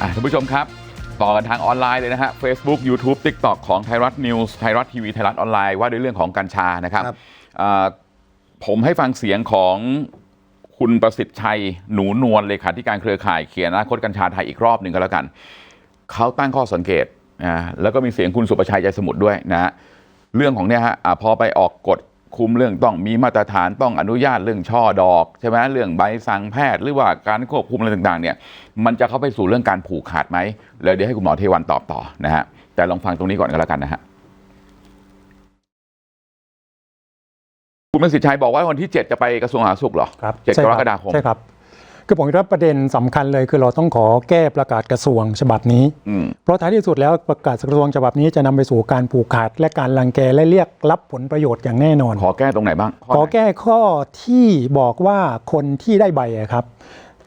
อะท่านผู้ชมครับต่อกันทางออนไลน์เลยนะฮะ Facebook YouTube TikTok ของไทยรัฐนิวส์ไทยรัฐทีวีไทยรัฐออนไลน์ว่าด้วยเรื่องของกัญชานะครับครับอ่าผมให้ฟังเสียงของคุณประสิทธิ์ชัยหนูนวลเลขาธิการเครือข่ายเขียนอนาคตกัญชาไทยอีกรอบหนึ่งก็แล้วกัน เขาตั้งข้อสังเกตอ่าแล้วก็มีเสียงคุณสุประชัยใจสมุทรด้วยนะฮะเรื่องของเนี่ยฮะอ่าพอไปออกกฎ คุมเรื่องต้องมีมาตรฐานต้องอนุญาตเรื่องช่อดอกใช่ไหมเรื่องใบสั่งแพทย์หรือว่าการควบคุมอะไรต่างๆเนี่ยมันจะเข้าไปสู่เรื่องการผูกขาดไหมแล้วเดี๋ยวให้คุณหมอเทวันตอบต่อนะฮะแต่ลองฟังตรงนี้ก่อนก็แล้วกันนะฮะคุณประสิทธิ์ชัยบอกว่าวันที่ 7 จะไปกระทรวงสาธารณสุขเหรอครับเจ็ดใช่กครบกฎาคมใช่ครับ คือผมคิดว่าประเด็นสำคัญเลยคือเราต้องขอแก้ประกาศกระทรวงฉบับนี้อืมเพราะท้ายที่สุดแล้วประกาศกระทรวงฉบับนี้จะนำไปสู่การผูกขาดและการรังแกและเรียกรับผลประโยชน์อย่างแน่นอน ขอแก้ตรงไหนบ้างข้ขอไหนแก้ข้อที่บอกว่าคนที่ได้ใบอะครับ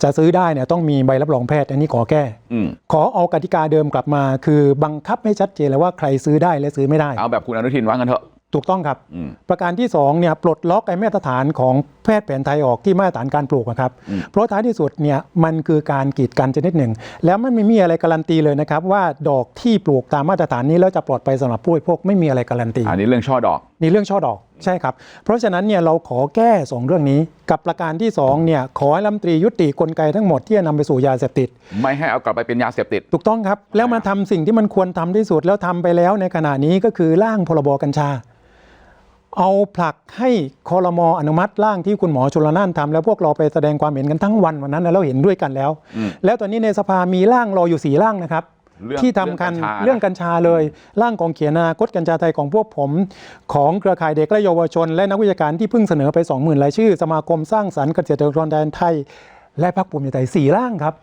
จะซื้อได้เนี่ยต้องมีใบรับรองแพทย์ อันนี้ขอแก้อืมขอเอากติกาเดิมกลับมา คือบังคับให้ชัดเจนเลยว่าใครซื้อได้และซื้อไม่ได้ เอาแบบคุณอนุทินว่างันเถอะ ถูกต้องครับอืมประการที่2เนี่ยปลดล็อกไอ้มาตรฐานของแพทย์แผนไทยออกที่มาตรฐานการปลูกอะครับอืมเพราะท้ายที่สุดเนี่ยมันคือการกีดกันชนิดหนึ่ง แล้วมันไม่มีอะไรการันตีเลยนะครับ ว่าดอกที่ปลูกตามมาตรฐานนี้แล้วจะปลอดภัยสำหรับผู้บริโภคไม่มีอะไรการันตี อันนี้เรื่องช่อดอกนี่เรื่องช่อดอกใช่ครับ เพราะฉะนั้นเนี่ยเราขอแก้ 2 เรื่องนี้ กับประการที่2เนี่ยขอให้รัฐมนตรียุติกลไกทั้งหมดที่จะนำไปสู่ยาเสพติด ไม่ให้เอากลับไปเป็นยาเสพติด ถูกต้องครับ แล้วมาทำสิ่งที่มันควรทำที่สุดแล้วทำไปแล้วในขณะนี้ก็คือร่างพรบกัญชา เอาผลักให้คอรมออนุมัติร่างที่คุณหมอชลน่านทำแล้วพวกเราไปแสดงความเห็นกันทั้งวันวันนั้นนะเราเห็นด้วยกันแล้วอืมแล้วตอนนี้ในสภามีร่างรออยู่สี่ร่างนะครับเรื่องที่ทำคันเรื่องกัญชานะเรื่องกัญชาเลย ร่างของเขียนอนาคตกัญชาไทยของพวกผม ของเครือข่ายเด็กและเยาวชน และนักวิชาการที่เพิ่งเสนอไป 20,000รายชื่อ สมาคมสร้างสรรค์เกษตรกรแดนไทย และพรรคภูมิใจไทยสี่ร่างครับ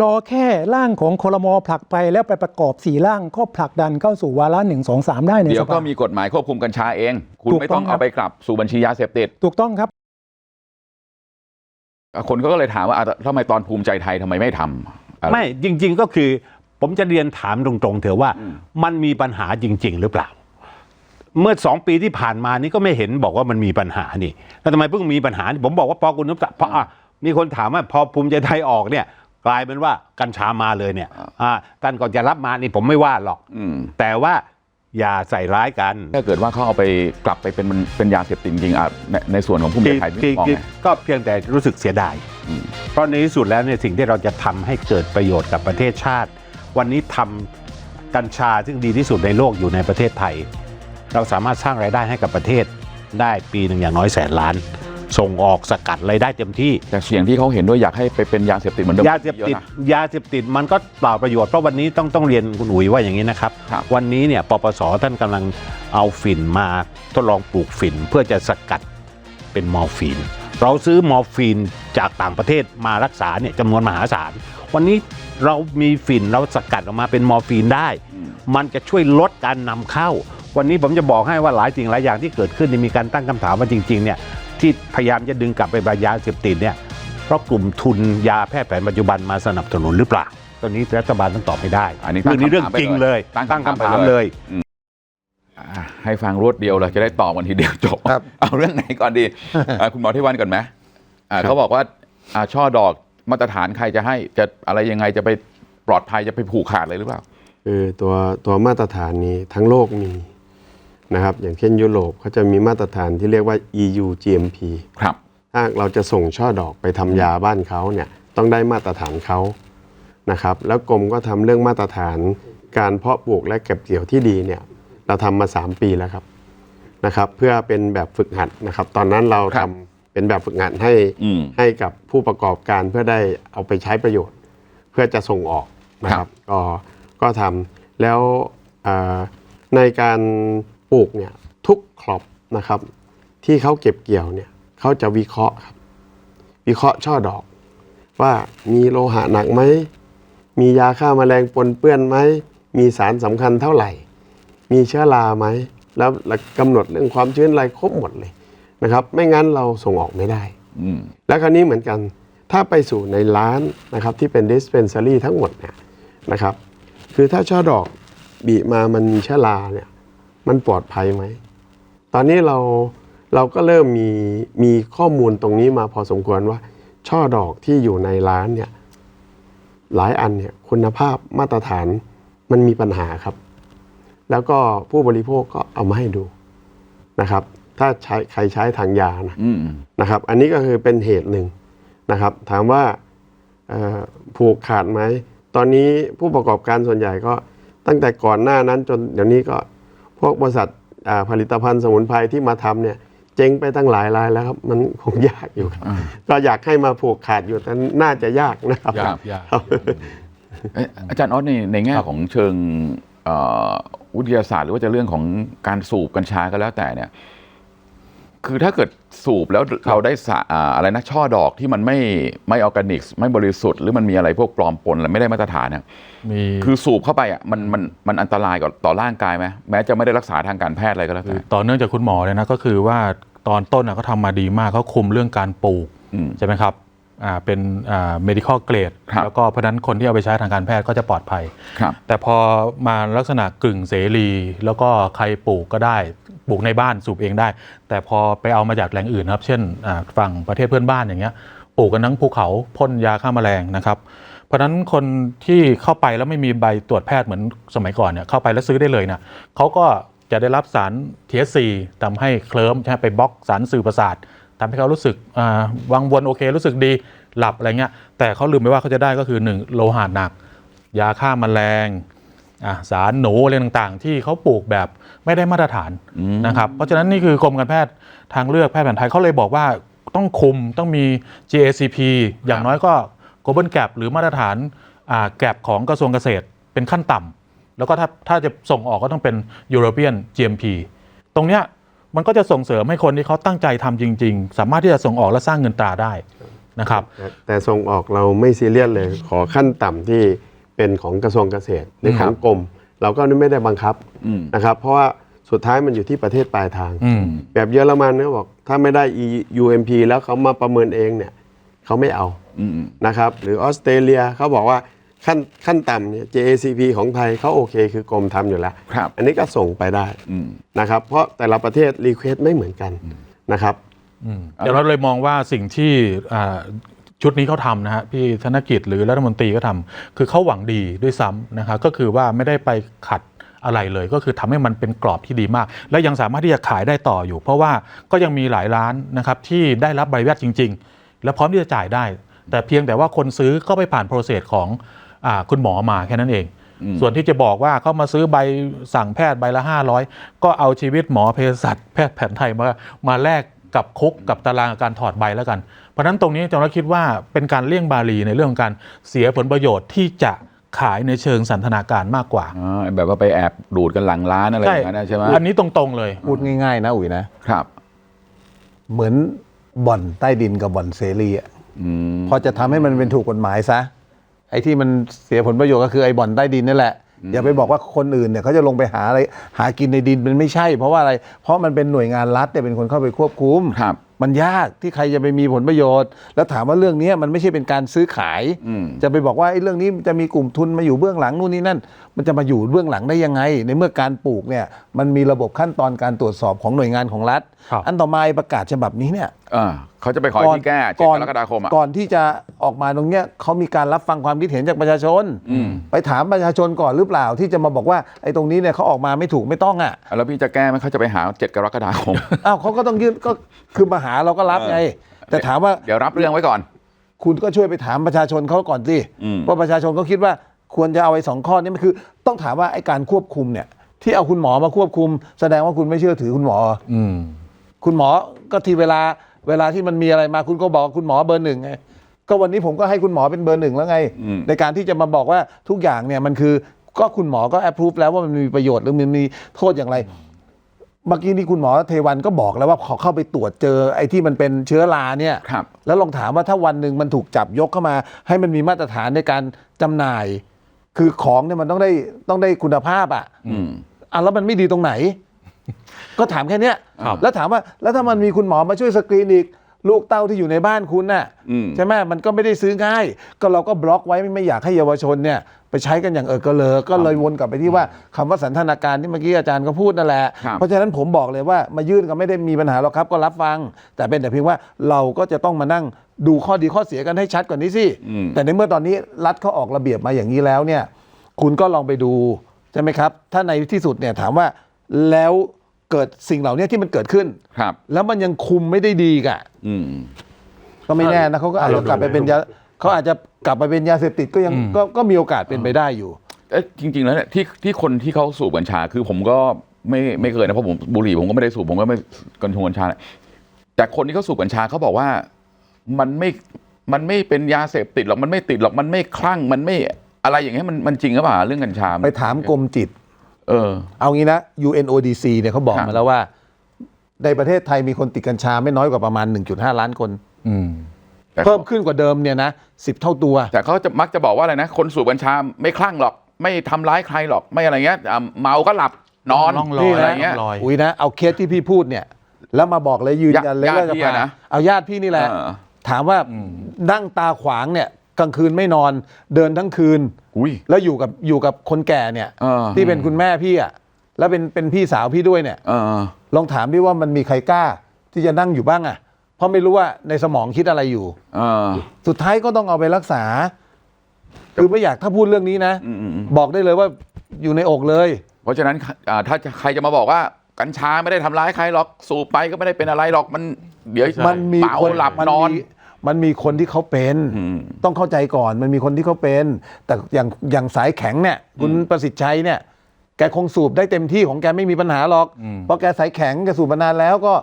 รอแค่ร่างของคลมผลักไปแล้วไปประกอบสี่ร่างก็ผลักดันเข้าสู่วาระหนึ่งสองสามได้ในเดี๋ยสวก็ภามีกฎหมายควบคุมกัญชาเอง คุณถูกไม่ต้องต้องครับเอาไปกลับสู่บัญชียาเสพติด ถูกต้องครับ คนก็เลยถามว่าอะทำไมตอนภูมิใจไทยทำไมไม่ทำอะไรไม่จริง ๆก็คือ ผมจะเรียนถามตรงๆ เถอะว่ามันมีปัญหาจริง ๆ หรือเปล่า เมื่อสองปีที่ผ่านมานี่ก็ไม่เห็นบอกว่ามันมีปัญหานี่แล้วทำไมเพิ่งมีปัญหานี่ผมบอกว่าพอคุณนุ๊กเพราะอะมีคนถามว่าพอภูมิใจไทยออกเนี่ย กลายเป็นว่ากัญชามาเลยเนี่ยอ่าท่านก่อนจะรับมานี่ผมไม่ว่าหรอกอืมแต่ว่าอย่าใส่ร้ายกัน ถ้าเกิดว่าเขาเอาไปกลับไปเป็นมันเป็นยาเสพติดจริงๆอะในในส่วนของภูมิใจไทยคือนี่มองคือไงก็เพียงแต่รู้สึกเสียดายอืมเพราะในที่สุดแล้วเนี่ยสิ่งที่เราจะทำให้เกิดประโยชน์กับประเทศชาติ วันนี้ทำกัญชาซึ่งดีที่สุดในโลกอยู่ในประเทศไทย เราสามารถสร้างรายได้ให้กับประเทศได้ปีหนึ่งอย่างน้อยแสนล้าน ส่งออกสกัดรายได้เต็มที่ แต่เสียงที่เขาเห็นด้วยอยากให้ไปเป็นยาเสพติดเหมือนเดิมยาเสพติดยอะนะ ยาเสพติดมันก็เปล่าประโยชน์เพราะวันนี้ต้องต้องเรียนคุณอุ๋ยว่าอย่างนี้นะครับ ครับ วันนี้เนี่ยปปสท่านกำลังเอาฝิ่นมาทดลองปลูกฝิ่นเพื่อจะสกัดเป็นมอร์ฟีน เราซื้อมอร์ฟีนจากต่างประเทศมารักษาเนี่ยจำนวนมหาศาล วันนี้เรามีฝิ่นเราสกัดออกมาเป็นมอร์ฟีนได้ มันจะช่วยลดการนำเข้า วันนี้ผมจะบอกให้ว่าหลายสิ่งหลายอย่างที่เกิดขึ้นเนี่ยมีการตั้งคำถามว่าจริงๆเนี่ย ที่พยายามจะดึงกลับไปบายาเสพติดเนี่ยเพราะกลุ่มทุนยาแพทย์แผนปัจจุบันมาสนับสนุนหรือเปล่าตอนนี้รัฐบาลต้องตอบให้ได้อันนี้เรื่องนี้ตั้เรื่องงคำถามจริงเลยไปเลยตั้ตั้งงคำถามคำถามไปเลเลยยอะให้ฟังรวดเดียวเลยจะได้ตอบกันทีเดียวจบครับเอาเรื่องไหนก่อนดีอะคุณหมอเทวันก่อนไหมอะเขาบอกว่าอะช่อดอกมาตรฐานใครจะให้จะอะไรยังไงจะไปปลอดภัยจะไปผูกขาดเลยหรือเปล่าคือตัวตัวมาตรฐานนี้ทั้งโลกมี นะครับอย่างเช่นยุโรปเขาจะมีมาตรฐานที่เรียกว่า EU GMP ครับถ้าเราจะส่งช่อดอกไปทำยาบ้านเขาเนี่ยต้องได้มาตรฐานเขานะครับแล้วกรมก็ทำเรื่องมาตรฐานการเพาะปลูกและเก็บเกี่ยวที่ดีเนี่ยเราทำมา 3 ปีแล้วครับนะครับเพื่อเป็นแบบฝึกหัดนะครับตอนนั้นเราครัทำบเป็นแบบฝึกหัดให้อืมให้กับผู้ประกอบการเพื่อได้เอาไปใช้ประโยชน์ เพื่อจะส่งออกนะคครัรับบก็ก็ทำแล้วเอ่อในการ ปลูกเนี่ยทุกครอบนะครับ ที่เขาเก็บเกี่ยวเนี่ยเขาจะวิเคราะห์ครับ วิเคราะห์ช่อดอก ว่ามีโลหะหนักไหมมียาฆ่าแมลงปนเปื้อนไหมมีสารสำคัญเท่าไหร่ มีเชื้อราไหมแล้วแล้วกำหนดเรื่องความชื้นอะไรครบหมดเลยนะครับ ไม่งั้นเราส่งออกไม่ได้อืมแล้วคราวนี้เหมือนกัน ถ้าไปสู่ในร้านนะครับที่เป็น dispensary ทั้งหมดเนี่ยนะครับ คือถ้าช่อดอกบีมามันมีเชื้อราเนี่ย มันปลอดภัยไหม ตอนนี้เราเราก็เริ่มมีมีข้อมูลตรงนี้มาพอสมควรว่า ช่อดอกที่อยู่ในร้านเนี่ยหลายอันเนี่ยคุณภาพมาตรฐานมันมีปัญหาครับ แล้วก็ผู้บริโภคก็เอามาให้ดูนะครับ ถ้าใช้ใครใช้ทางยานะอืมนะครับ อันนี้ก็คือเป็นเหตุหนึ่งนะครับ ถามว่าเอ่อผูกขาดไหม ตอนนี้ผู้ประกอบการส่วนใหญ่ก็ตั้งแต่ก่อนหน้านั้นจนเดี๋ยวนี้ก็ พวกบริษัทอ่าผลิตภัณฑ์สมุนไพรที่มาทำเนี่ยเจ๊งไปตั้งหลายรายแล้วครับ มันคงยากอยู่ครับก็อยากให้มาผูกขาดอยู่แต่น่าจะยากนะครับยากยากเอ๊ะอาจารย์ออสในในแง่ของเชิงเอ่อวิทยาศาสตร์ หรือว่าจะเรื่องของการสูบกัญชาก็แล้วแต่เนี่ย คือถ้าเกิดสูบแล้วเราได้สะอ่าอะไรนะช่อดอกที่มันไม่ไม่ออร์แกนิกส์ไม่บริสุทธิ์หรือมันมีอะไรพวกปลอมปนอะไรไม่ได้มาตรฐานเนี่ยมีคือสูบเข้าไปอะมันมันมันอันตรายกับต่อร่างกายไหมแม้จะไม่ได้รักษาทางการแพทย์อะไรก็แล้วคือแต่ต่อเนื่องจากคุณหมอเลยนะก็คือว่าตอนต้นน่ะเขาทำมาดีมากเขาคุมเรื่องการปลูกอืมใช่ไหมครับอ่าเป็นอ่า medical grade ครับแล้วก็เพราะฉะนั้นคนที่เอาไปใช้ทางการแพทย์ก็จะปลอดภัยครับแต่พอมาลักษณะกึ่งเสรี แล้วก็ใครปลูกก็ได้ ปลูกในบ้านสูบเองได้ แต่พอไปเอามาจากแหล่งอื่นนะครับ เช่นฝั่งประเทศเพื่อนบ้านอย่างเงี้ยปลูกกันทั้งภูเขาพ่นยาฆ่าแมลงนะครับเพราะนั้นคนที่เข้าไปแล้วไม่มีใบตรวจแพทย์เหมือนสมัยก่อนเนี่ยเข้าไปแล้วซื้อได้เลยเนี่ยเขาก็จะได้รับสาร THC ทำให้เคลิ้มใช่ไหมไปบล็อกสารสื่อประสาททำให้เขารู้สึกวังวนโอเค รู้สึกดีหลับอะไรเงี้ยแต่เขาลืมไปว่าเขาจะได้ก็คือหนึ่งโลหะหนัก ยาฆ่าแมลงสารหนูอะไรต่างๆ ที่เขาปลูกแบบ ไม่ได้มาตรฐานนะครับเพราะฉะนั้นนี่คือกรมการแพทย์ทางเลือกแพทย์แผนไทยเขาเลยบอกว่าต้องคุมต้องมี GACP อย่างน้อยก็ Global Gap หรือมาตรฐานอ่าแกลบของกระทรวงเกษตรเป็นขั้นต่ำแล้วก็ถ้าถ้าจะส่งออกก็ต้องเป็น European GMP ตรงเนี้ยมันก็จะส่งเสริมให้คนที่เขาตั้งใจทำจริง ๆ สามารถที่จะส่งออกและสร้างเงินตราได้นะครับ แต่แต่ส่งออกเราไม่ซีเรียสเลย ขอขั้นต่ำที่เป็นของกระทรวงเกษตรหรือของกรม เราก็ไม่ได้บังคับอืมนะครับเพราะว่าสุดท้ายมันอยู่ที่ประเทศปลายทางอืมแบบเยอรมันเนี่ยบอกถ้าไม่ได้ UMP แล้วเขามาประเมินเองเนี่ยเขาไม่เอาอืมนะครับหรือออสเตรเลียเขาบอกว่าขั้นขั้นต่ำเนี่ย JACP ของไทยเขาโอเคคือกรมทำอยู่แล้วครับอันนี้ก็ส่งไปได้อืมนะครับเพราะแต่ละประเทศรีเควสไม่เหมือนกันนะครับเดี๋ยวเราเลยมองว่าสิ่งที่อ่า ชุดนี้เขาทำนะฮะพี่ธนกิจหรือรัฐมนตรีก็ทำคือเขาหวังดีด้วยซ้ำนะครับก็คือว่าไม่ได้ไปขัดอะไรเลยก็คือทำให้มันเป็นกรอบที่ดีมาก และยังสามารถที่จะขายได้ต่ออยู่ เพราะว่าก็ยังมีหลายร้านนะครับที่ได้รับใบอนุญาตจริง ๆ และพร้อมที่จะจ่ายได้ แต่เพียงแต่ว่าคนซื้อก็ไปผ่านโปรเซสของอาคุณหมอมาแค่นั้นเอง ส่วนที่จะบอกว่าเขามาซื้อใบสั่งแพทย์ใบละ 500 ก็เอาชีวิตหมอเภสัชแพทย์แผนไทยมามาแลก กับคุกกับตารางการถอดใบแล้วกัน เพราะฉะนั้นตรงนี้จงรักคิดว่าเป็นการเลี่ยงบาลีในเรื่องของการเสียผลประโยชน์ที่จะขายในเชิงสันทนาการมากกว่าอ่าแบบว่าไปแอบดูดกันหลังร้านอะไรอย่างนั้นนะใช่ไหมอันนี้ตรงๆเลยพูดง่ายๆนะอุ๋ยนะครับ เหมือนบ่อนใต้ดินกับบ่อนเสรีอะอืมพอจะทำให้มันเป็นถูกกฎหมายซะไอ้ที่มันเสียผลประโยชน์ก็คือไอ้บ่อนใต้ดินนี่แหละ อย่าไปบอกว่าคนอื่นเนี่ยเขาจะลงไปหาอะไรหากินในดินมันไม่ใช่ เพราะว่าอะไร เพราะมันเป็นหน่วยงานรัฐเนี่ยเป็นคนเข้าไปควบคุมครับมันยากที่ใครจะไปมีผลประโยชน์ แล้วถามว่าเรื่องนี้มันไม่ใช่เป็นการซื้อขายอืมจะไปบอกว่าไอ้เรื่องนี้จะมีกลุ่มทุนมาอยู่เบื้องหลังนู่นนี่นั่น มันจะมาอยู่เบื้องหลังได้ยังไง ในเมื่อการปลูกเนี่ยมันมีระบบขั้นตอนการตรวจสอบของหน่วยงานของรัฐครับอันต่อมาไอ้ประกาศฉบับนี้เนี่ยอ่า เขาจะไปขอที่แก้เจ็ดกรกฎาคมอะ ก่อนที่จะออกมาตรงเนี้ยเขามีการรับฟังความคิดเห็นจากประชาชน อืม ไปถามประชาชนก่อนหรือเปล่าที่จะมาบอกว่าไอ้ตรงนี้เนี่ยเขาออกมาไม่ถูกไม่ต้องอะ แล้วพี่จะแก้ไหมเขาจะไปหาเจ็ดกรกฎาคม อ้าวเขาก็ต้องยื่นก็คือมาหาเราก็รับไง แต่ถามว่าเดี๋ยวรับเรื่องไว้ก่อน คุณก็ช่วยไปถามประชาชนเขาก่อนสิอืม ว่าประชาชนเขาคิดว่าควรจะเอาไอ้สองข้อนี้มันคือ ต้องถามว่าไอ้การควบคุมเนี่ย ที่เอาคุณหมอมาควบคุม แสดงว่าคุณไม่เชื่อถือคุณหมอ อืม คุณหมอก็ทีเวลา เวลาที่มันมีอะไรมาคุณก็บอกว่าคุณหมอเบอร์หนึ่งไงก็วันนี้ผมก็ให้คุณหมอเป็นเบอร์หนึ่งแล้วไง อืม ในการที่จะมาบอกว่าทุกอย่างเนี่ยมันคือก็คุณหมอก็แอปพรูฟแล้วว่ามันมีประโยชน์หรือมันมีโทษอย่างไร เมื่อกี้นี้คุณหมอเทวันก็บอกแล้วว่าขอเข้าไปตรวจเจอไอ้ที่มันเป็นเชื้อราเนี่ย ครับ แล้วลองถามว่าถ้าวันหนึ่งมันถูกจับยกเข้ามา ให้มันมีมาตรฐานในการจำหน่าย คือของเนี่ยมันต้องได้ต้องได้คุณภาพอะอืม อะแล้วมันไม่ดีตรงไหน ก็ถามแค่เนี้ยครับแล้วถามว่าแล้วถ้ามันมีคุณหมอมาช่วยสกรีนอีก ลูกเต้าที่อยู่ในบ้านคุณน่ะอืมใช่ไหมมันก็ไม่ได้ซื้อง่าย ก็เราก็บล็อกไว้ไม่ไม่อยากให้เยาวชนเนี่ยไปใช้กันอย่างเออกระเลอก็เลยวนกลับไปที่ว่าคำว่าสันทนาการที่เมื่อกี้อาจารย์ก็พูดนั่นแหละครับเพราะฉะนั้นผมบอกเลยว่ามายื่นก็ไม่ได้มีปัญหาหรอกครับก็รับฟัง แต่เป็นแต่เพียงว่าเราก็จะต้องมานั่งดูข้อดีข้อเสียกันให้ชัดกว่านี้สิอืมแต่ในเมื่อตอนนี้รัฐเขาออกระเบียบมาอย่างนี้แล้วเนี่ย คุณก็ลองไปดูใช่ไหมครับ ถ้าในที่สุดเนี่ยถามว่า แล้วเกิดสิ่งเหล่านี้ที่มันเกิดขึ้น ครับ แล้วมันยังคุมไม่ได้ดีกะอืม ก็ไม่แน่นะเขาก็อาจจะกลับไปเป็นยาเขาอาจจะกลับไปเป็นยาเสพติดก็ยังอืมก็ก็มีโอกาสเป็นไปได้อยู่ เอ๊ะจริง ๆ แล้วเนี่ยที่ที่คนที่เขาสูบกัญชาคือผมก็ไม่ไม่เคยนะเพราะผมบุหรี่ผมก็ไม่ได้สูบผมก็ไม่กัญชงกัญชาเนี่ยแต่คนที่เขาสูบกัญชาเขาบอกว่ามันไม่มันไม่เป็นยาเสพติดหรอกมันไม่ติดหรอกมันไม่คลั่งมันไม่อะไรอย่างเงี้ยมันมันจริงหรือเปล่าเรื่องกัญชาไปถามกรมจิต เออ เอางี้นะ UNODC เนี่ยเขาบอกครับมาแล้วว่า ในประเทศไทยมีคนติดกัญชาไม่น้อยกว่าประมาณ 1.5 ล้านคน อืมแต่เพิ่มขึ้นกว่าเดิมเนี่ยนะสิบเท่าตัว แต่เขาจะมักจะบอกว่าอะไรนะ คนสูบกัญชาไม่คลั่งหรอก ไม่ทำร้ายใครหรอก ไม่อะไรเงี้ยอะเมาก็หลับนอนร่องรอยนี่อะไรเงี้ย ร่องรอยอุ้ยนะ เอาเคสที่พี่พูดเนี่ย แล้วมาบอกเลยยืนยันเลยญาติว่าจะพี่พาอะนะเอาญาติพี่นี่แหละ เออ ถามว่านั่งตาขวางเนี่ย กลางคืนไม่นอนเดินทั้งคืน อุ้ย แล้วอยู่กับอยู่กับคนแก่เนี่ยเออที่เป็นคุณแม่พี่อะแล้วเป็นเป็นพี่สาวพี่ด้วยเนี่ย เออ ลองถามดิว่ามันมีใครกล้า ที่จะนั่งอยู่บ้างอะ เพราะไม่รู้ว่าในสมองคิดอะไรอยู่ เออ สุดท้ายก็ต้องเอาไปรักษา คือไม่อยากถ้าพูดเรื่องนี้นะ อืมอืมอืม บอกได้เลยว่าอยู่ในอกเลย เพราะฉะนั้นอ่าถ้าจะใครจะมาบอกว่า กัญชาไม่ได้ทำร้ายใครหรอกสูบไปก็ไม่ได้เป็นอะไรหรอกมัน เดี๋ยวมันมีเมาคนหลับมันนอน มี มันมีคนที่เขาเป็นอืมต้องเข้าใจก่อนมันมีคนที่เขาเป็น แต่อย่างอย่างสายแข็งเนี่ยคุณประสิทธิ์ชัยเนี่ย แกคงสูบได้เต็มที่ของแกไม่มีปัญหาหรอกอืมเพราะแกสายแข็งแกสูบมานานแล้วก็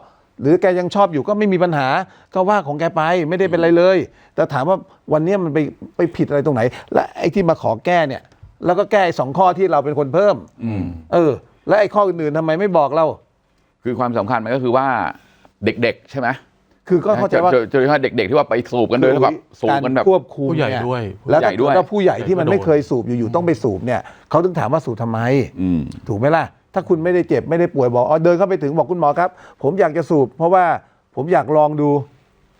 หรือแกยังชอบอยู่ก็ไม่มีปัญหา ก็ว่าของแกไปไม่ได้เป็นไรเลย แต่ถามว่าวันเนี้ยมันไปไปผิดอะไรตรงไหน และไอ้ที่มาขอแก้เนี่ย แล้วก็แก้ไอ้สองข้อที่เราเป็นคนเพิ่มอืมเออ และไอ้ข้ออื่นๆทำไมไม่บอกเรา คือความสำคัญมันก็คือว่าเด็กๆ ใช่ไหม คือก็เข้าใจว่าเจอเจอเจอเด็กๆที่ว่าไปสูบกันโดยแบบสูบกันแบบารควบคุมผู้ใหญ่เนี่ด้วยแล้วผู้ใหญ่ถ้าด้วยเกิดว่าผู้ใหญ่ที่มันใหญ่ก็ไม่โดนเคยสูบอยู่ๆต้องไปสูบเนี่ยเขาถึงถามว่าสูบทำไมอืมถูกไหมล่ะ ถ้าคุณไม่ได้เจ็บไม่ได้ป่วยบอกอ๋อเดินเข้าไปถึงบอกคุณหมอครับ ผมอยากจะสูบ เพราะว่าผมอยากลองดู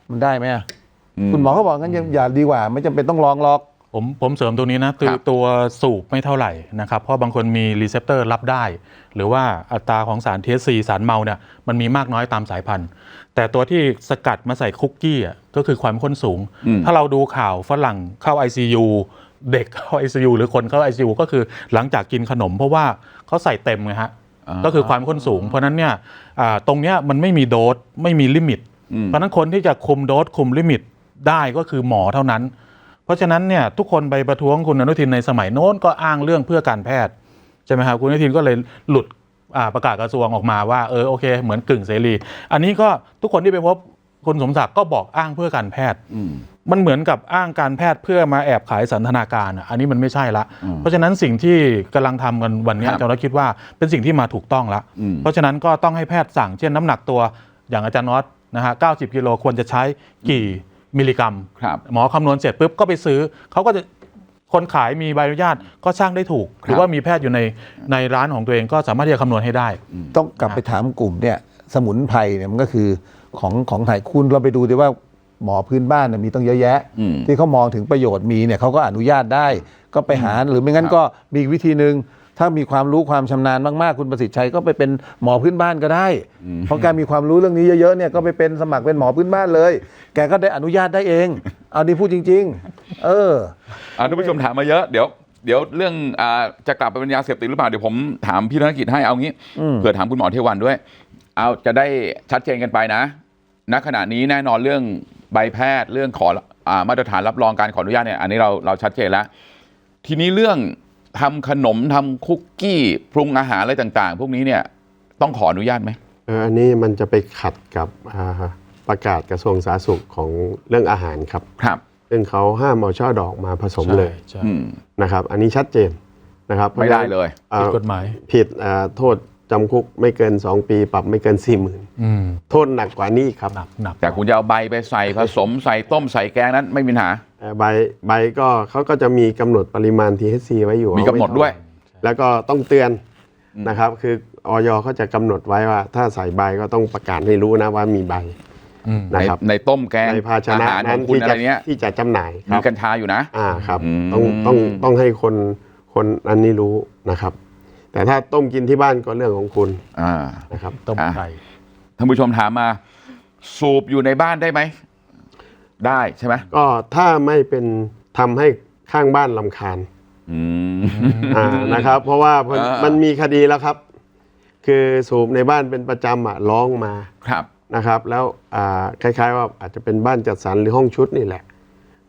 มันได้ไหมอะอืมคุณหมอเขาบอกงั้นยังอย่าดีกว่า ไม่จำเป็นต้องลองหรอก ผมผมเสริมตรงนี้นะคืคอรับ ตัวสูบไม่เท่าไหร่นะครับ เพราะบางคนมีรีเซพเตอร์รับได้ หรือว่าอัตราของสาร THC สารเมาเนี่ยมันมีมากน้อยตามสายพันธุ์ แต่ตัวที่สกัดมาใส่คุกกี้อะก็คือความข้นสูงอืมถ้าเราดูข่าวฝรั่งเข้า ICU เด็กเข้า ICU หรือคนเข้า ICU ก็คือหลังจากกินขนม เพราะว่าเขาใส่เต็มไงฮะอ่า ก็คือความข้นสูง เพราะฉะนั้นเนี่ยอ่าตรงเนี้ยมันไม่มีโดสไม่มีลิมิตอืมเพราะฉะนั้นคนที่จะคุมโดสคุมลิมิตได้ก็คือหมอเท่านั้น เพราะฉะนั้นเนี่ยทุกคนไปประท้วงคุณอนุทินในสมัยโน้นก็อ้างเรื่องเพื่อการแพทย์ใช่ไหมครับคุณอนุทินก็เลยหลุดอ่าประกาศกระทรวงออกมาว่าเออโอเค เหมือนกึ่งเสรี อันนี้ก็ทุกคนที่ไปพบคุณสมศักดิ์ก็บอกอ้างเพื่อการแพทย์อืมมันเหมือนกับอ้างการแพทย์เพื่อมาแอบขายสันทนาการอะอันนี้มันไม่ใช่ละอืมเพราะฉะนั้นสิ่งที่กำลังทำกันวันเนี้ยครับอาจารย์น็อตคิดว่าเป็นสิ่งที่มาถูกต้องละอืมเพราะฉะนั้นก็ต้องให้แพทย์สั่งเช่นน้ำหนักตัวอย่างอาจารย์น็อตนะฮะ90กิโลควรจะใช้กี่ มิลลิกรัม ครับ หมอคำนวณเสร็จปุ๊บก็ไปซื้อ เขาก็จะคนขายมีใบอนุญาตก็ช่างได้ถูก หรือว่ามีแพทย์อยู่ในในร้านของตัวเองก็สามารถที่จะคำนวณให้ได้ ต้องกลับไปถามกลุ่มเนี่ยสมุนไพรเนี่ยมันก็คือของของไทยคุณเราไปดูดิว่าหมอพื้นบ้านเนี่ยมีต้องเยอะแยะ อืมที่เขามองถึงประโยชน์มีเนี่ยเขาก็อนุญาตได้ ก็ไปหาหรือไม่งั้นก็มีอีกวิธีหนึ่ง ถ้ามีความรู้ความชำนาญมากๆ คุณประสิทธิ์ชัยก็ไปเป็นหมอพื้นบ้านก็ได้ เพราะแกมีความรู้เรื่องนี้เยอะๆเนี่ยก็ไปเป็นสมัครเป็นหมอพื้นบ้านเลย แกก็ได้อนุญาตได้เอง เอาดีพูดจริง ๆ เอออ่าท่านผู้ชมถามมาเยอะเดี๋ยวเดี๋ยวเรื่องอ่าจะกลับไปเป็นยาเสพติดหรือเปล่าเดี๋ยวผมถามพี่ธนกิจให้เอางี้อืมเผื่อถามคุณหมอเทวันด้วย เอาจะได้ชัดเจนกันไปนะณขณะนี้แน่นอนเรื่องใบแพทย์เรื่องขออ่ามาตรฐานรับรองการขออนุญาตเนี่ยอันนี้เราเราชัดเจนแล้ว ทีนี้เรื่อง ทำขนมทำคุกกี้ปรุงอาหารอะไรต่างๆพวกนี้เนี่ยต้องขออนุญาตไหมเอ่ออันนี้มันจะไปขัดกับอ่าประกาศกระทรวงสาธารณสุขของเรื่องอาหารครับครับซึ่งเขาห้ามเอาช่อดอกมาผสมเลยใช่อืมนะครับ อันนี้ชัดเจนนะครับไม่ได้เลยอ่าผิดกฎหมายผิดอ่าโทษจำคุกไม่เกิน 2 ปีปรับไม่เกิน4 0,000ื่นอืมโทษหนักกว่านี้ครับหนักหนักแต่คุณจะเอาใบไปใส่ผสมใส่ต้มใส่แกงนั้นไม่มีปัญหาเอ่อ ใบใบก็เขาก็จะมีกำหนดปริมาณ THC ไว้อยู่มีกำหนดด้วย แล้วก็ต้องเตือนนะครับ คือออยเขาจะกำหนดไว้ว่า ถ้าใส่ใบก็ต้องประกาศให้รู้นะว่ามีใบ อืมในนะครับในต้มแกงในภาชนะอาหารขนั้อนงคุณที่อะจะไรเนี้ยที่จะจำหน่ายคมีรับกัญชาอยู่นะ อ่าครับอืมต้องต้องต้องให้คนคนอันนี้รู้นะครับ แต่ถ้าต้มกินที่บ้านก็เรื่องของคุณอ่า นะครับ ต้มอะไก่ ท่านผู้ชมถามมา สูบอยู่ในบ้านได้ไหม ได้ใช่ไหมก็ถ้าไม่เป็นทำให้ข้างบ้านลำคาญอืม อ่านะครับ เพราะว่ามันอ่ามัมันมีคดีแล้วครับ คือสูบในบ้านเป็นประจำอะร้องมาครับ นะครับ แล้วอ่าคล้ายๆว่าอาจจะเป็นบ้านจัดสรรหรือห้องชุดนี่แหละ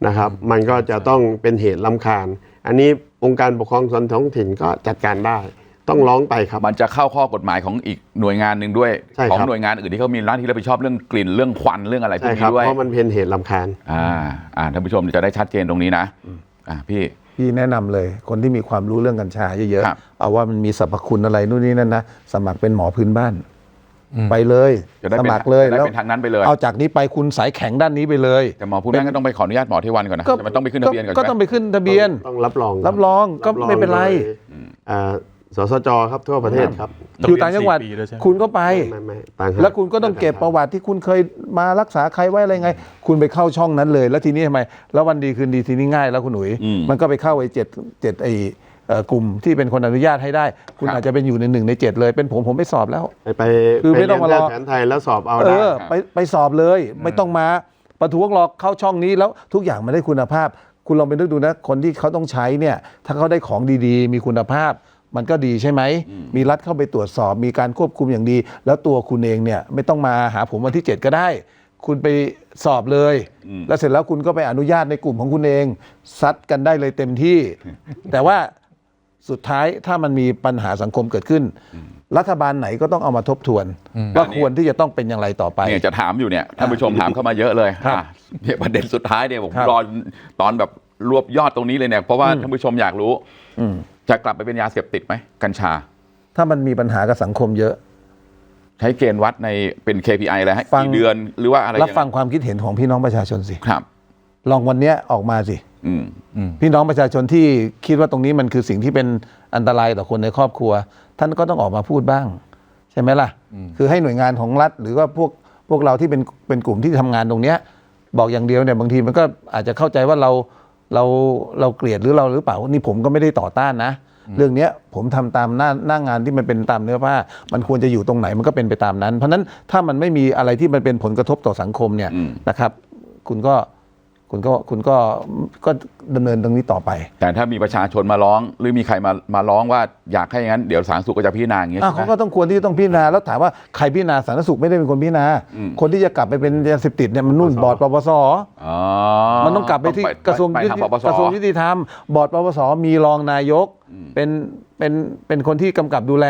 นะครับ มันก็จะต้องเป็นเหตุลำคาญ อันนี้องค์การปกครองส่วนท้องถิ่นก็จัดการได้ ต้องร้องไปครับ มันจะเข้าข้อกฎหมายของอีกหน่วยงานหนึ่งด้วยใช่ครับของหน่วยงานอื่นที่เขามีหน้าที่รับผิดชอบเรื่องกลิ่นเรื่องควันเรื่องอะไรพวกใช่คนี้รับด้วยเพราะมันเป็นเหตุลำคาญอ่าอ่าท่านผู้ชมจะได้ชัดเจนตรงนี้นะอ่าพี่พี่แนะนำเลย คนที่มีความรู้เรื่องกัญชาเยอะครับๆเอาว่ามันมีสรรพคุณอะไรนู่นนี่นั่นนะสมัครเป็นหมอพื้นบ้านอืมไปเลยจะได้สเป็นมัครเลยจะได้แล้วเป็นทางนั้นไปเลย เอาจากนี้ไปคุณสายแข็งด้านนี้ไปเลยแต่หมอพูดแม่งก็ต้องไปขออนุญาตหมอเทวันก่อนนะแต่มันต้องไปขึ้นทะเบียนก่อนก็ใช่ไหมต้องไปขึ้นทะเบียนต้องรับรองรับรองก็ไม่เป็นไรโดยอ่า สสจครับทั่วประเทศครับอยู่ต่างจังหวัดสี่ปีแล้วใช่ไหมคุณก็ไป ไม่ไม่ต่างหากแล้วคุณก็ต้องเก็บประวัติที่คุณเคยมารักษาใครไว้อะไรไง คุณไปเข้าช่องนั้นเลย แล้วทีนี้ทำไม แล้ววันดีคืนดีทีนี้ง่ายแล้วคุณหนุ่ยอืมมันก็ไปเข้าไอ้เจ็ดเจ็ดไอ้เอ่อกลุ่มที่เป็นคนอนุญาตให้ได้ คุณครับอาจจะเป็นอยู่ในหนึ่งในเจ็ดเลย เป็นผมผมไปสอบแล้ว ไปไปคือไม่ไปต้องมารอเรียนแพทย์แผนไทยแล้วสอบเอาเอได้อไปไปสอบเลย ไม่ต้องมาประท้วงหรอกเข้าช่องนี้แล้วทุกอย่างมันได้คุณภาพ คุณลองไปนึกดูนะคนที่เขาต้องใช้เนี่ย ถ้าเขาได้ของดีๆ มีคุณภาพ มันก็ดีใช่ไหม มีรัฐเข้าไปตรวจสอบ มีการควบคุมอย่างดี แล้วตัวคุณเองเนี่ยไม่ต้องมาหาผมวันที่ 7 ก็ได้ คุณไปสอบเลย แล้วเสร็จแล้วคุณก็ไปอนุญาตในกลุ่มของคุณเอง ซัดกันได้เลยเต็มที่ แต่ว่าสุดท้ายถ้ามันมีปัญหาสังคมเกิดขึ้น รัฐบาลไหนก็ต้องเอามาทบทวน ว่าควรที่จะต้องเป็นอย่างไรต่อไปเนี่ยจะถามอยู่เนี่ยท่านผู้ชมถามเข้ามาเยอะเลยครับอะเนี่ยประเด็นสุดท้ายเนี่ยผมครับรอตอนแบบรวบยอดตรงนี้เลยเนี่ยเพราะว่าท่านผู้ชมอยากรู้อืม จะกลับไปเป็นยาเสพติดไหมกัญชา ถ้ามันมีปัญหากับสังคมเยอะ ใช้เกณฑ์วัดในเป็น KPI อะไรฮะฟัง กี่เดือนหรือว่าอะไรรับยัไฟังความคิดเห็นของพี่น้องประชาชนสิ ครับ ลองวันเนี้ยออกมาสิ อืม พี่น้องประชาชนที่คิดว่าตรงนี้มันคือสิ่งที่เป็นอันตรายต่อคนในครอบครัว ท่านก็ต้องออกมาพูดบ้าง ใช่ไหมล่ะ คือให้หน่วยงานของรัฐ หรือว่าพวกพวกเราที่เป็นเป็นกลุ่มที่ทำงานตรงเนี้ย บอกอย่างเดียวเนี่ยบางทีมันก็อาจจะเข้าใจว่าเรา เราเราเกลียดหรือเราหรือเปล่านี่ผมก็ไม่ได้ต่อต้านนะ เรื่องเนี้ยผมทำตามหน้าหน้างานที่มันเป็นตามเนื้อผ้า มันควรจะอยู่ตรงไหนมันก็เป็นไปตามนั้น เพราะฉะนั้นถ้ามันไม่มีอะไรที่มันเป็นผลกระทบต่อสังคมเนี่ยอืมนะครับ คุณก็ คุณก็คุณก็ก็ดำเนินตรงนี้ต่อไปแต่ถ้ามีประชาชนมาร้อง หรือมีใครมามาร้องว่าอยากให้อย่างนั้นเดี๋ยวสาธารณสุขก็จะพิจารณาอย่างเงี้ยอะใช่เขาไหม ก็ต้องควรที่จะต้องพิจารณาแล้วถามว่าใครพิจารณาสาธารณสุขไม่ได้เป็นคนพิจารณา อืม คนที่จะกลับไปเป็นยาเสพติดเนี่ยมันนุ่นบอร์ดปปส อ๋อมันต้องกลับไปที่กระทรวงไปยุทางติปปส กระทรวงยุติธรรม บอร์ดปปสมีรองนายกเป็นเป็นเป็นคนที่กำกับดูแล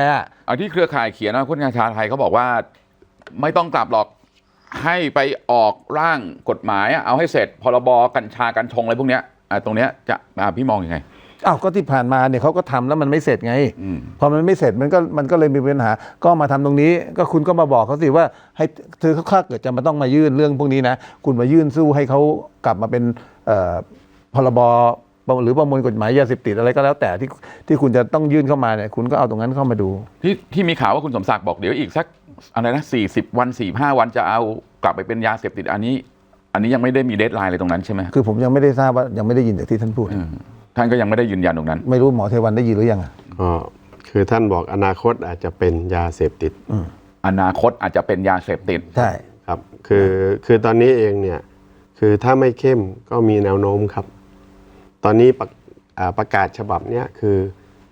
เอาที่เครือข่ายเขียนนะคนงานชาไทยเขาบอกว่า ไม่ต้องกลับหรอก ให้ไปออกร่างกฎหมายอะเอาให้เสร็จพรบกัญชากัญชงอะไรพวกเนี้ยอะตรงเนี้ยจะอะพี่มองยังไงอ้าวก็ที่ผ่านมาเนี่ยเขาก็ทำแล้วมันไม่เสร็จไงอืมพอมันไม่เสร็จมันก็มันก็เลยมีปัญหา ก็มาทำตรงนี้ ก็คุณก็มาบอกเขาสิว่าให้เธอถ้าเกิดจะมาต้องมายื่นเรื่องพวกนี้นะ คุณมายื่นสู้ให้เขากลับมาเป็นเอ่อพรบ หรือประมวลกฎหมายยาเสพติดอะไรก็แล้วแต่ที่ที่คุณจะต้องยื่นเข้ามาเนี่ยคุณก็เอาตรงนั้นเข้ามาดู ที่ที่มีข่าวว่าคุณสมศักดิ์บอกเดี๋ยวอีกสักอะไรนะสี่สิบวันสี่ห้าวันจะเอากลับไปเป็นยาเสพติดอันนี้ อันนี้ยังไม่ได้มีเดทไลน์อะไรตรงนั้นใช่ไหมคือผมยังไม่ได้ทราบว่ายังไม่ได้ยินจากที่ท่านพูดอืมท่านก็ยังไม่ได้ยืนยันตรงนั้น ไม่รู้หมอเทวันได้ยินหรือยังอะก็คือท่านบอกอนาคตอาจจะเป็นยาเสพติดอนาคตอาจจะเป็นยาเสพติดใช่ครับ คือคือตอนนี้เองเนี่ยคือถ้าไม่เข้มก็มีแนวโน้มครับ ตอนนี้ประอ่าประกาศฉบับเนี้ยคือ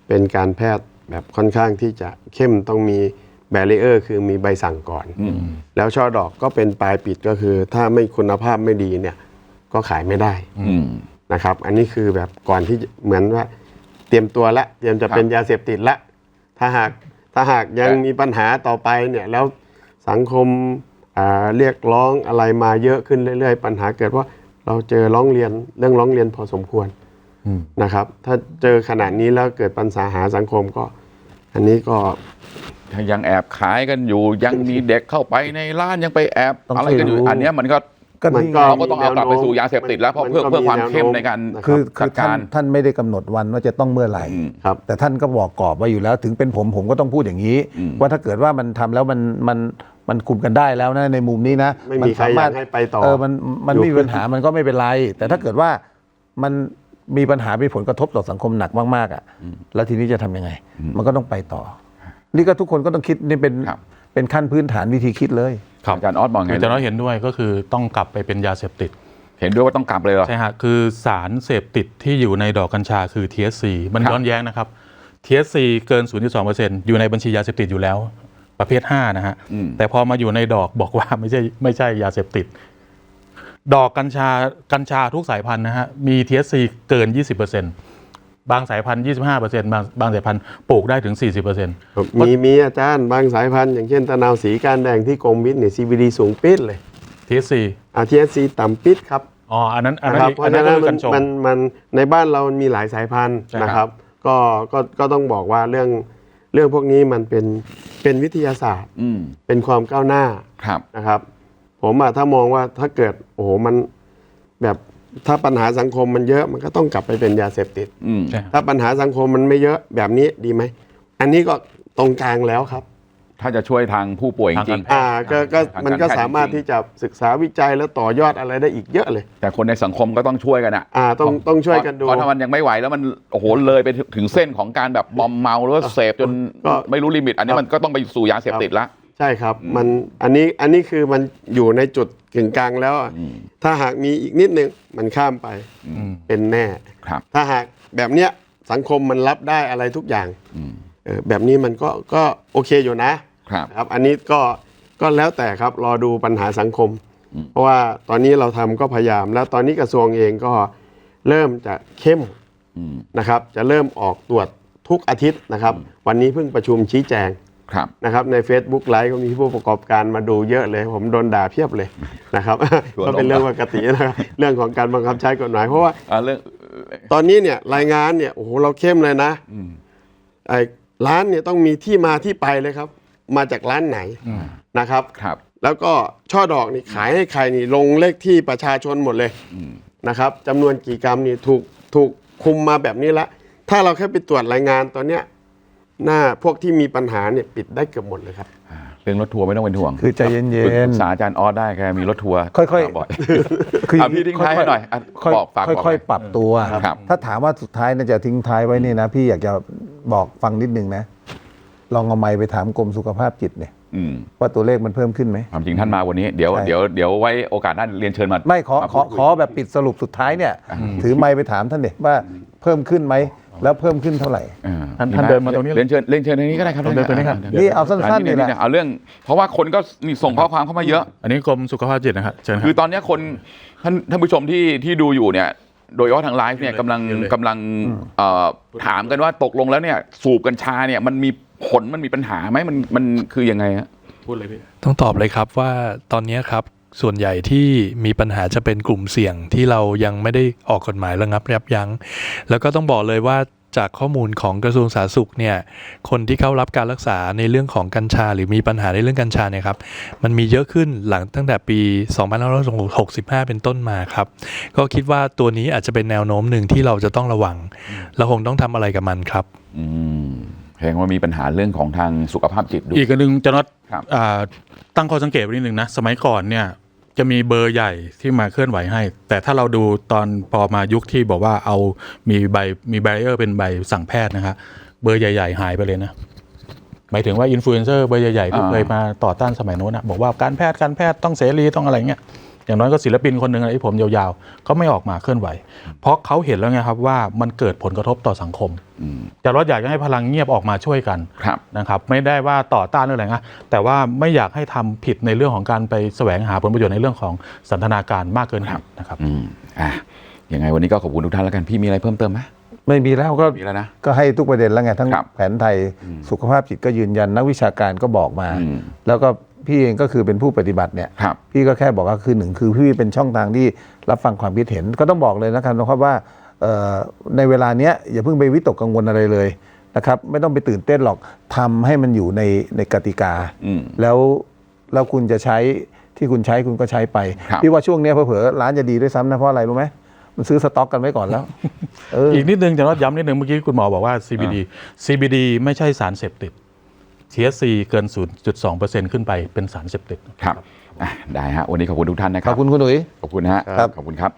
เป็นการแพทย์แบบค่อนข้างที่จะเข้มต้องมีแบร r เออร์คือมีใบสั่งก่อนอืมแล้วช่อดอกก็เป็นปลายปิดก็คือ ถ้าไม่คุณภาพไม่ดีเนี่ยก็ขายไม่ได้อืมนะครับ อันนี้คือแบบก่อนที่จะเหมือนว่า เตรียมตัวละเตรียมจะเป็นยาเสพติดละ ถ้าหากถ้าหากยังแต่มีปัญหาต่อไปเนี่ยแล้วสังคมอ่าเรียกร้องอะไรมาเยอะขึ้นเรื่อย ๆ ปัญหาเกิดว่าเราเจอร้องเรียนเรื่องร้องเรียนพอสมควร นะครับ ถ้าเจอขนาดนี้แล้วเกิดปัญหาหาสังคมก็ อันนี้ก็ถ้ายังแอบขายกันอยู่ยังมีเด็กเข้าไปในร้านยังไปแอบต้องอะไรกันอยู่ช่วยดูอันเนี้ยมันก็ก็มันนี่ก็ไงเราก็ต้องเอากลับไปสู่ยาเสพติดแล้วเพราะเพื่อมันก็เพื่อความมีแนวเข้มโน้มในการนะครับคือจัคือดท่านการท่านไม่ได้กำหนดวันว่าจะต้องเมื่อไหร่อืมครับแต่ท่านก็บอกกรอบไว้อยู่แล้ว ถึงเป็นผมผมก็ต้องพูดอย่างนี้อืมว่าถ้าเกิดว่ามันทำแล้วมันมันมันคุมกันได้แล้วนะในมุมนี้นะไม่มีใครสอยากให้ไปต่อเออมันมันไม่มีปัญหามันก็ไม่เป็นไร แต่ถ้าเกิดว่ามัน มีปัญหามีผลกระทบต่อสังคมหนักมากๆอะแล้วทีนี้จะทำยังไง มันก็ต้องไปต่อ นี่ก็ทุกคนก็ต้องคิดนี่เป็นครับเป็นขั้นพื้นฐานวิธีคิดเลยครับอาจารย์ออสมองไงอาจารย์น้อยเห็นด้วยก็คือต้องกลับไปเป็นยาเสพติด เห็นด้วยว่าต้องกลับเลยเหรอใช่ฮะคือสารเสพติดที่อยู่ในดอกกัญชาคือ THC มันครับย้อนแย้งนะครับ THC เกิน 0.2%อยู่ในบัญชียาเสพติดอยู่แล้วประเภท 5 นะฮะอืมแต่พอมาอยู่ในดอกบอกว่าไม่ใช่ไม่ใช่ยาเสพติด ดอกกัญชากัญชาทุกสายพันธุ์นะฮะมี THC เกิน 20%บางสายพันธุ์25%บางบางสายพันธุ์ปลูกได้ถึง 40%มีมีอาจารย์บางสายพันธุ์อย่างเช่นตะนาวสีการแดงที่กรมวิทย์เนี่ย CBD สูงปิดเลย THC THC ต่ำปิดครับอ๋ออันนั้นอันนะนั้นครับอีกเพอันราะนั้ฉะนก็นั้นคือมักันญชงมันมันในบ้านเรามันมีหลายสายพันธุ์ใช่ครับนะครับ ก็ก็ก็ต้องบอกว่าเรื่องเรื่องพวกนี้มันเป็นเป็นวิทยาศาสตร์อืมเป็นความก้าวหน้าครับนะครับ ผมอะถ้ามองว่าถ้าเกิดโอ้โหมันแบบถ้าปัญหาสังคมมันเยอะมันก็ต้องกลับไปเป็นยาเสพติด อืมใช่ครับถ้าปัญหาสังคมมันไม่เยอะแบบนี้ดีไหม อันนี้ก็ตรงกลางแล้วครับ ถ้าจะช่วยทางผู้ป่วยจริง อ่าก็ก็ทางมันก็แพทย์สามารถจงๆ ที่จะศึกษาวิจัยแล้วต่อยอดอะไรได้อีกเยอะเลยแต่คนในสังคมก็ต้องช่วยกันอะอ่าต้องต้องช่วยกันดู เพราะถ้ามันยังไม่ไหวแล้วมันโอ้โหเลยไปถึงเส้นของการแบบมอมเมาหรือว่าเสพจนก็ไม่รู้ลิมิต อันนี้มันก็ต้องไปสู่ยาเสพติดละใช่ครับมันอันนี้อันนี้คือมันอยู่ในจุดกึ่งกลางแล้วอะอืมถ้าหากมีอีกนิดนึงมันข้ามไปอืมเป็นแน่ครับถ้าหากแบบเนี้ยสังคมมันรับได้อะไรทุกอย่างอืมเออแบบนี้มันก็ก็โอเคอยู่นะครับนะครับ อันนี้ก็ก็แล้วแต่ครับรอดูปัญหาสังคมอืมเพราะว่าตอนนี้เราทำก็พยายาม แล้วตอนนี้กระทรวงเองก็เริ่มจะเข้มอืมนะครับ จะเริ่มออกตรวจทุกอาทิตย์นะครับ วันนี้เพิ่งประชุมชี้แจงครับ นะครับใน Facebook ไลฟ์ก็มีผู้ประกอบการมาดูเยอะเลย ผมโดนด่าเพียบเลยนะครับทัวร์ลงก็เป็นเรื่องปกตินะครับเรื่องของการบังคับใช้กฎหมายเพราะว่าอ่าเรื่องตอนนี้เนี่ยรายงานเนี่ยโอ้โหเราเข้มเลยนะอืมไอ้ร้านเนี่ยต้องมีที่มาที่ไปเลยครับ มาจากร้านไหนนะครับครับ แล้วก็ช่อดอกนี่ขายให้ใครนี่ลงเลขที่ประชาชนหมดเลยอืมนะครับจำนวนกี่กรัมนี่ถูกถูกคุมมาแบบนี้ละ ถ้าเราแค่ไปตรวจรายงานตอนเนี้ย หน้าพวกที่มีปัญหาเนี่ยปิดได้เกือบหมดเลยครับอ่าเรื่องรถทัวร์ไม่ต้องเป็นห่วงคือใจเย็นๆปรึกษาอาจารย์ออสได้แกมีรถทัวร์ค่อยๆ บ่อยคืออะพี่ทิ้งท้ายให้หน่อยอะค่อยบอกฝากบอกค่อยๆ ปรับตัว ครับ ถ้าถามว่าสุดท้ายน่าจะทิ้งท้ายไว้นี่นะ พี่อยากจะบอกฟังนิดนึงนะ ลองเอาไมค์ไปถามกรมสุขภาพจิตเนี่ยอืมว่าตัวเลขมันเพิ่มขึ้นไหม ความจริงท่านมาวันนี้เดี๋ยวใช่ เดี๋ยวเดี๋ยวไว้โอกาสหน้าเรียนเชิญมาไม่ขอมาขอพูดคุย ขอแบบปิดสรุปสุดท้ายเนี่ย ถือไมค์ไปถามท่านเด็ว่าเพิ่มขึ้นไหม แล้วเพิ่มขึ้นเท่าไหร่อ่ท่านไหท่านเดินมาตรงนี้เรียนเชิญเรียนเชิญตรงนี้ก็ได้ครับเดินตรงนี้ครับนี่เอาสั้นๆนี่แหละเอาเรื่อง เพราะว่าคนก็นี่ส่งข้อความเข้ามาเยอะ อันนี้กรมสุขภาพจิตนะครับเชิญคคืรัอบตอนเนี้ยคนท่านท่านผู้ชมที่ที่ดูอยู่เนี่ย โดยเฉพาะทางไลฟ์เนี่ยกำลังเยอะเลยกำลังเอ่อถามกันว่าตกลงแล้วเนี่ย สูบกัญชาเนี่ยมันมีผลมันมีปัญหาไหมมันมันคือยังไงฮะพูดเลยพี่ต้องตอบเลยครับว่าตอนนี้ครับ ส่วนใหญ่ที่มีปัญหาจะเป็นกลุ่มเสี่ยงที่เรายังไม่ได้ออกกฎหมายระงับยับยั้ง แล้วก็ต้องบอกเลยว่าจากข้อมูลของกระทรวงสาธารณสุขเนี่ย คนที่เข้ารับการรักษาในเรื่องของกัญชา หรือมีปัญหาในเรื่องกัญชาเนี่ยครับ มันมีเยอะขึ้นหลังตั้งแต่ปี 2565 เป็นต้นมาครับ ก็คิดว่าตัวนี้อาจจะเป็นแนวโน้มหนึ่งที่เราจะต้องระวัง เราคงต้องทำอะไรกับมันครับ อืมแสดงว่ามีปัญหาเรื่องของทางสุขภาพจิตด้วยอีกอันหนึ่งจะน็อตครับอ่าตั้งข้อสังเกตไว้นิดหนึ่งนะ สมัยก่อนเนี่ย จะมีเบอร์ใหญ่ที่มาเคลื่อนไหวให้ แต่ถ้าเราดูตอนพอมายุคที่บอกว่าเอามีใบมีแบรเออร์เป็นใบสั่งแพทย์นะครับเบอร์ใหญ่ ๆ หายไปเลยนะหมายถึงว่าอินฟลูเอนเซอร์เบอร์ใหญ่ๆที่อ่าเคยมาต่อต้านสมัยโน้นนะบอกว่าการแพทย์การแพทย์ต้องเสรีต้องอะไรเงี้ย อย่างน้อยก็ศิลปินคนหนึ่งอะไรที่ผมยาวๆเขาไม่ออกมาเคลื่อนไหว เพราะเขาเห็นแล้วไงครับว่ามันเกิดผลกระทบต่อสังคมอืมจารถอยากจะให้พลังเงียบออกมาช่วยกันครับนะครับ ไม่ได้ว่าต่อต้านเรื่องอะไรนะแต่ว่าไม่อยากให้ทำผิดในเรื่องของการไปแสวงหาผลประโยชน์ในเรื่องของสันทนาการมากเกินเหตุนะครับอืมอะยังไงวันนี้ก็ขอบคุณทุกท่านแล้วกันพี่มีอะไรเพิ่มเติมไหมไม่มีแล้วก็มีแล้วนะก็ให้ทุกประเด็นแล้วไงทั้งครับแผนไทยสุขภาพจิตก็ยืนยันนักวิชาการก็บอกมาอืมแล้วก็ พี่เองก็คือเป็นผู้ปฏิบัติเนี่ยครับพี่ก็แค่บอกว่าคือหนึ่งคือพี่เป็นช่องทางที่รับฟังความคิดเห็นก็ต้องบอกเลยนะครับนะครับว่าเอ่อในเวลาเนี้ยอย่าเพิ่งไปวิตกกังวลอะไรเลยนะครับไม่ต้องไปตื่นเต้นหรอกทำให้มันอยู่ในในกติกาอืมแล้วแล้วคุณจะใช้ที่คุณใช้คุณก็ใช้ไปครับพี่ว่าช่วงเนี้ยเผลอๆร้านจะดีด้วยซ้ำนะเพราะอะไรรู้ไหมมันซื้อสต็อกกันไว้ก่อนแล้วเอออีกนิดนึงจะย้ำนิดนึงเมื่อกี้คุณหมอบอกว่า CBD CBD ไม่ใช่สารเสพติด THC เกิน 0.2%ขึ้นไปเป็นสารเสพติด ครับอะได้ฮะวันนี้ขอบคุณทุกท่านนะคขรัอบคุณคุณหนุ่ย ขอบคุณนะฮะครับ ขอบคุณครับ